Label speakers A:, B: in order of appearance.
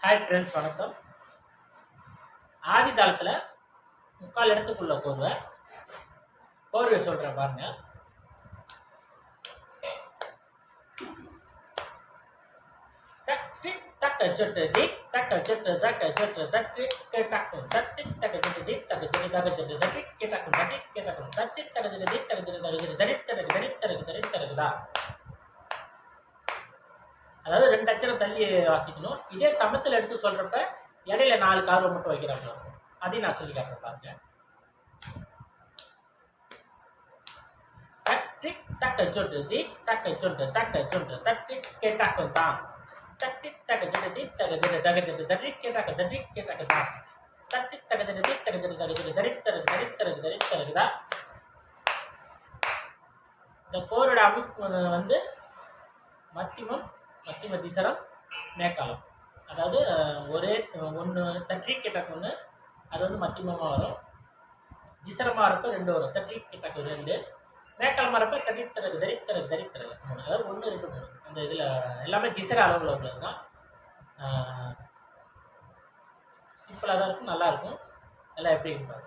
A: Hi friends வணக்கம் ஆதி முக்கால் இடத்துக்குள்ள கோர்வை கோர்வை சொல்கிறேன் பாருங்க தட்டி தக்க சொட்டு தி தக்க சொட்டு தக்க சொட்டு தட்டி கே டக்கு தட்டி தக்க சொட்டு தி தக்க சொட்டு தக்க சொட்டு தட்டி கே தட்டி கே டக்கு தட்டி தக்க சொட்டு தி தக்க சொட்டு தக்க சொட்டு தடி தடக்கு தடி தடக்கு தடி தடக்குதா அதாவது ரெண்டு அச்சரம் தள்ளி வாசிக்கணும் இதே சமத்தில் எடுத்து சொல்கிறப்ப இடையில நாலு கார்வை மட்டும் வைக்கிறாங்க அதையும் நான் சொல்லி காட்டுறேன் பாருங்க தட்டி தக்க சொட்டு தி தக்க சொட்டு தக்க சொட்டு தட்டி கேட்டாக்கும் தான் தட்டி தக்க சொட்டு தி தக்க சொட்டு தக்க சொட்டு தட்டி கேட்டாக்க தட்டி கேட்டாக்க தான் தட்டி தக்க சொட்டு தி தக்க சொட்டு தக்க சொட்டு தரி தரகு தரி தரகு இந்த கோரோட அமைப்பு வந்து மத்தியமும் மத்தியம திசரம் மேக்காலம் அதாவது ஒரே ஒன்று தற்றி கிட்டக்கு ஒன்று அது வந்து மத்தியமமாக வரும். திசரமாக இருப்ப ரெண்டு வரும். தற்றி கிட்டக்கு ரெண்டு. மேக்காலமாக இருப்ப தரித்திரகு தரித்திரகு தரித்திரகு மூணு. அதாவது ஒன்று ரெண்டு மூணு. அந்த இதில் எல்லாமே திசர அளவில் உள்ளது தான் சிம்பிளாக தான் இருக்கும் நல்லாயிருக்கும் எல்லாம் எப்படி இருக்கு